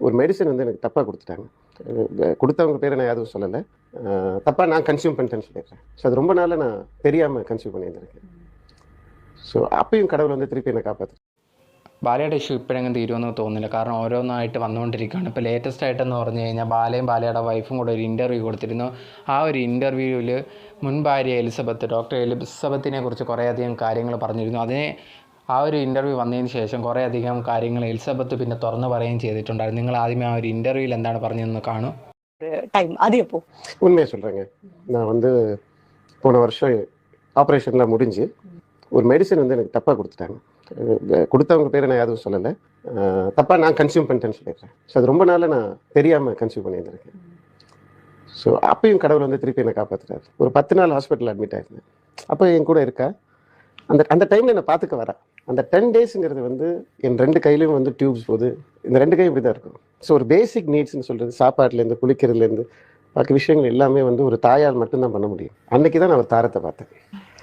ஒரு மெடிசன் வந்து எனக்கு தப்பாக கொடுத்துட்டாங்க அஹ் கொடுத்தவங்க பேரை நான் எதுவும் சொல்லலை தப்பாக நான் கன்சியூம் பண்ணிட்டேன்னு சொல்லிடுறேன் ஸோ அது ரொம்ப நாளாக நான் தெரியாமல் கன்சியூம் பண்ணியிருந்திருக்கேன் ஸோ அப்பயும் கடவுள் வந்து திருப்பி என்னை காப்பாற்று ബാലയുടെ ഇഷ്യൂ ഇപ്പോഴെങ്കിലും തീരുമെന്ന് തോന്നുന്നില്ല കാരണം ഓരോന്നായിട്ട് വന്നുകൊണ്ടിരിക്കുകയാണ് ഇപ്പോൾ ലേറ്റസ്റ്റ് ആയിട്ടെന്ന് പറഞ്ഞു കഴിഞ്ഞാൽ ബാലയും ബാലയുടെ വൈഫും കൂടെ ഒരു ഇൻ്റർവ്യൂ കൊടുത്തിരുന്നു ആ ഒരു ഇൻ്റർവ്യൂവിൽ മുൻ ഭാര്യ എലിസബത്ത് ഡോക്ടർ എലിസബത്തിനെ കുറിച്ച് കുറേയധികം കാര്യങ്ങൾ പറഞ്ഞിരുന്നു അതിനെ ആ ഒരു ഇൻ്റർവ്യൂ വന്നതിന് ശേഷം കുറേയധികം കാര്യങ്ങൾ എലിസബത്ത് പിന്നെ തുറന്നു പറയുകയും ചെയ്തിട്ടുണ്ടായിരുന്നു നിങ്ങൾ ആദ്യമേ ആ ഒരു ഇൻ്റർവ്യൂവിൽ എന്താണ് പറഞ്ഞതെന്ന് കാണും டைம் அது எப்போ உண்மையை சொல்கிறேங்க நான் வந்து போன வருஷம் ஆப்ரேஷன்லாம் முடிஞ்சு ஒரு மெடிசன் வந்து எனக்கு தப்பாக கொடுத்துட்டாங்க அஹ் கொடுத்தவங்க பேரை நான் எதுவும் சொல்லலை தப்பாக நான் கன்சியூம் பண்ணிட்டேன்னு சொல்லிடுறேன் ஸோ அது ரொம்ப நாளாக நான் தெரியாமல் கன்சியூம் பண்ணியிருந்திருக்கேன் ஸோ அப்பயும் கடவுள் வந்து திருப்பி என்னை காப்பாற்றுறாரு ஒரு பத்து நாள் ஹாஸ்பிட்டல் அட்மிட் ஆயிருந்தேன் அப்போ என் கூட இருக்கா அந்த அந்த டைமில் என்னை பார்த்துக்க வரா அந்த டென் டேஸுங்கிறது வந்து என் ரெண்டு கையிலையும் வந்து டியூப்ஸ் போகுது இந்த ரெண்டு கையும் இப்படி தான் இருக்கும். ஸோ ஒரு பேசிக் நீட்ஸ்னு சொல்கிறது சாப்பாட்டுலேருந்து குளிக்கிறதுலேருந்து பாக்கி விஷயங்கள் எல்லாமே வந்து ஒரு தாயால் மட்டும்தான் பண்ண முடியும். அன்னைக்கு தான் நான் ஒரு தாரத்தை பார்த்தேன்.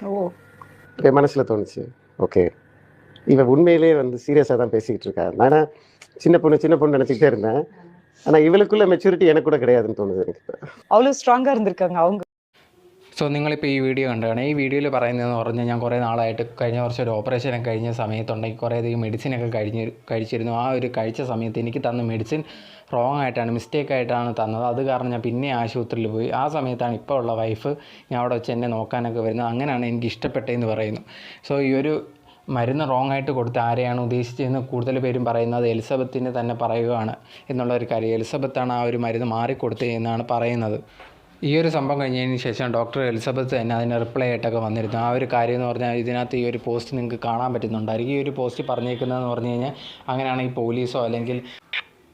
ஓ. என் மனசில் தோணுச்சு. ஓகே. இவன் உண்மையிலேயே வந்து சீரியஸாக தான் பேசிக்கிட்டு இருக்கா. நானா சின்ன பொண்ணு சின்ன பொண்ணு நினச்சிக்கிட்டே இருந்தேன். ஆனால் இவளுக்குள்ள மெச்சூரிட்டி எனக்கு கூட கிடையாதுன்னு தோணுது எனக்கு. இப்போ அவ்வளவு ஸ்ட்ராங்கா இருந்திருக்காங்க அவங்க. സോ നിങ്ങളിപ്പോൾ ഈ വീഡിയോ കണ്ടാണ്. ഈ വീഡിയോയിൽ പറയുന്നതെന്ന് പറഞ്ഞാൽ ഞാൻ കുറേ നാളായിട്ട് കഴിഞ്ഞ വർഷം ഒരു ഓപ്പറേഷനൊക്കെ കഴിഞ്ഞ സമയത്തുണ്ടെങ്കിൽ കുറേയധികം മെഡിസിനൊക്കെ കഴിഞ്ഞ് കഴിച്ചിരുന്നു. ആ ഒരു കഴിച്ച സമയത്ത് എനിക്ക് തന്ന മെഡിസിൻ റോങ് ആയിട്ടാണ് മിസ്റ്റേക്ക് ആയിട്ടാണ് തന്നത്. അത് കാരണം ഞാൻ പിന്നെ ആശുപത്രിയിൽ പോയി. ആ സമയത്താണ് ഇപ്പോൾ ഉള്ള വൈഫ് ഞാൻ അവിടെ വെച്ച് എന്നെ നോക്കാനൊക്കെ വരുന്നത്. അങ്ങനെയാണ് എനിക്ക് ഇഷ്ടപ്പെട്ടതെന്ന് പറയുന്നു. സോ ഈ ഒരു മരുന്ന് റോങ് ആയിട്ട് കൊടുത്ത് ആരെയാണ് ഉദ്ദേശിച്ചതെന്ന് കൂടുതൽ പേരും പറയുന്നത് എലിസബത്തിനെ തന്നെ പറയുകയാണ് എന്നുള്ള ഒരു കാര്യം. എലിസബത്താണ് ആ ഒരു മരുന്ന് മാറിക്കൊടുത്തത് എന്നാണ് പറയുന്നത്. ഈ ഒരു സംഭവം കഴിഞ്ഞതിന് ശേഷം ഡോക്ടർ എലിസബത്ത് തന്നെ അതിന് റിപ്ലൈ ആയിട്ടൊക്കെ വന്നിരുന്നു. ആ ഒരു കാര്യം എന്ന് പറഞ്ഞാൽ ഇതിനകത്ത് ഈ ഒരു പോസ്റ്റ് നിങ്ങൾക്ക് കാണാൻ പറ്റുന്നുണ്ടായിരിക്കും. ഈ ഒരു പോസ്റ്റ് പറഞ്ഞേക്കുന്നതെന്ന് പറഞ്ഞു കഴിഞ്ഞാൽ അങ്ങനെയാണ് ഈ പോലീസോ അല്ലെങ്കിൽ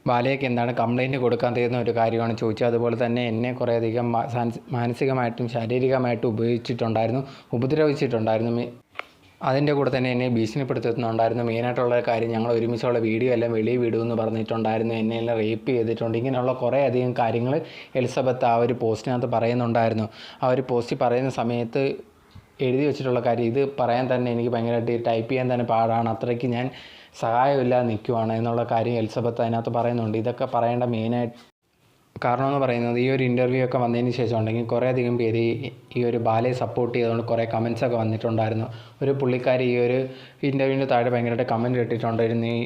ബാലയ്ക്ക് എന്താണ് കംപ്ലൈന്റ് കൊടുക്കാൻ തരുന്ന ഒരു കാര്യമാണ് ചോദിച്ചത്. അതുപോലെ തന്നെ എന്നെ കുറേയധികം മാനസികമായിട്ടും ശാരീരികമായിട്ടും ഉപയോഗിച്ചിട്ടുണ്ടായിരുന്നു ഉപദ്രവിച്ചിട്ടുണ്ടായിരുന്നു. അതിന്റെ കൂടെ തന്നെ എന്നെ ഭീഷണിപ്പെടുത്തുന്നുണ്ടായിരുന്നു മെയിനായിട്ടുള്ള കാര്യം ഞങ്ങൾ ഒരുമിച്ചുള്ള വീഡിയോ എല്ലാം വെളിയിൽ വിടുമെന്ന് പറഞ്ഞിട്ടുണ്ടായിരുന്നു. എന്നെ എല്ലാം റേപ്പ് ചെയ്തിട്ടുണ്ട്. ഇങ്ങനെയുള്ള കുറേ അധികം കാര്യങ്ങൾ എലിസബത്ത് ആ ഒരു പോസ്റ്റിനകത്ത് പറയുന്നുണ്ടായിരുന്നു. ആ ഒരു പോസ്റ്റ് പറയുന്ന സമയത്ത് എഴുതി വെച്ചിട്ടുള്ള കാര്യം ഇത് പറയാൻ തന്നെ എനിക്ക് ഭയങ്കരമായിട്ട് ടൈപ്പ് ചെയ്യാൻ തന്നെ പാടാണ്. അത്രയ്ക്ക് ഞാൻ സഹായമില്ലാതെ നിൽക്കുവാണ് എന്നുള്ള കാര്യം എലിസബത്ത് അതിനകത്ത് പറയുന്നുണ്ട്. ഇതൊക്കെ പറയേണ്ട മെയിനായിട്ട് കാരണം എന്ന് പറയുന്നത് ഈ ഒരു ഇന്റർവ്യൂ ഒക്കെ വന്നതിന് ശേഷം ഉണ്ടെങ്കിൽ കുറേ അധികം പേര് ഈ- ഒരു ബാലയെ സപ്പോർട്ട് ചെയ്തുകൊണ്ട് കുറേ കമൻസ് ഒക്കെ വന്നിട്ടുണ്ടായിരുന്നു. ഒരു പുള്ളിക്കാരി ഈ ഒരു ഇന്റർവ്യൂവിന്റെ താഴെ ഭയങ്കരമായിട്ട് കമന്റ് ഇട്ടിട്ടുണ്ടായിരുന്നു. ഈ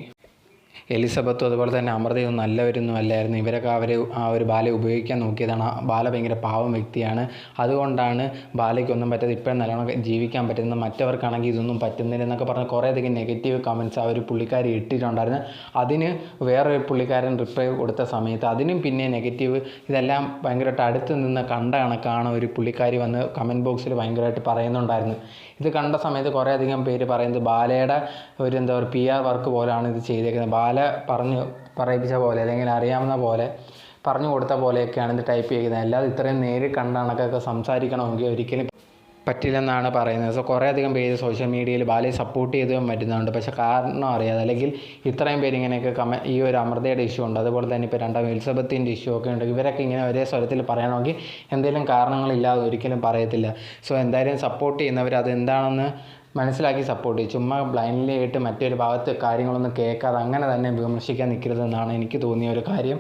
എലിസബത്തും അതുപോലെ തന്നെ അമൃതയും നല്ലവരൊന്നും അല്ലായിരുന്നു. ഇവരൊക്കെ അവർ ആ ഒരു ബാല ഉപയോഗിക്കാൻ നോക്കിയതാണ്. ബാല ഭയങ്കര പാവം വ്യക്തിയാണ്. അതുകൊണ്ടാണ് ബാലയ്ക്കൊന്നും പറ്റാതെ ഇപ്പോഴും നല്ലോണം ജീവിക്കാൻ പറ്റുന്നത്. മറ്റവർക്കാണെങ്കിൽ ഇതൊന്നും പറ്റുന്നില്ല എന്നൊക്കെ പറഞ്ഞ് കുറേയധികം നെഗറ്റീവ് കമന്റ്സ് ആ ഒരു പുള്ളിക്കാരി ഇട്ടിട്ടുണ്ടായിരുന്നു. അതിന് വേറൊരു പുള്ളിക്കാരൻ റിപ്ലൈ കൊടുത്ത സമയത്ത് അതിനും പിന്നെ നെഗറ്റീവ് ഇതെല്ലാം ഭയങ്കരമായിട്ട് അടുത്ത് നിന്ന് കണ്ട കണക്കാണ് ഒരു പുള്ളിക്കാരി വന്ന് കമന്റ് ബോക്സിൽ ഭയങ്കരമായിട്ട് പറയുന്നുണ്ടായിരുന്നു. ഇത് കണ്ട സമയത്ത് കുറേയധികം പേര് പറയുന്നത് ബാലയുടെ ഒരു എന്താ പറയുക പി ആർ വർക്ക് പോലാണ് ഇത് ചെയ്തേക്കുന്നത്. ബാല പറഞ്ഞു പറയിപ്പിച്ച പോലെ അല്ലെങ്കിൽ അറിയാവുന്ന പോലെ പറഞ്ഞു കൊടുത്ത പോലെയൊക്കെയാണ് ഇത് ടൈപ്പ് ചെയ്യുന്നത്. അല്ലാതെ ഇത്രയും നേരിൽ കണ്ട കണക്കൊക്കെ സംസാരിക്കണമെങ്കിൽ ഒരിക്കലും പറ്റില്ലെന്നാണ് പറയുന്നത്. സോ കുറേയധികം പേര് സോഷ്യൽ മീഡിയയിൽ ബാലയെ സപ്പോർട്ട് ചെയ്തും പറ്റുന്നുണ്ട്. പക്ഷെ കാരണം അറിയാതെ അല്ലെങ്കിൽ ഇത്രയും പേര് ഇങ്ങനെയൊക്കെ കമ ഈ ഒരു അമൃതയുടെ ഇഷ്യൂ ഉണ്ട്. അതുപോലെ തന്നെ ഇപ്പോൾ രണ്ടാം എലിസബത്തിന്റെ ഇഷ്യൂ ഒക്കെ ഉണ്ട്. ഇവരൊക്കെ ഇങ്ങനെ ഒരേ സ്വരത്തിൽ പറയണമെങ്കിൽ എന്തെങ്കിലും കാരണങ്ങളില്ലാതെ ഒരിക്കലും പറയത്തില്ല. സോ എന്തായാലും സപ്പോർട്ട് ചെയ്യുന്നവർ അത് എന്താണെന്ന് മനസ്സിലാക്കി സപ്പോർട്ട് ചെയ്യും. ചുമ്മാ ബ്ലൈൻഡ്ലി ആയിട്ട് മറ്റൊരു ഭാഗത്ത് കാര്യങ്ങളൊന്നും കേൾക്കാതെ അങ്ങനെ തന്നെ വിമർശിക്കാൻ നിൽക്കരുതെന്നാണ് എനിക്ക് തോന്നിയ ഒരു കാര്യം.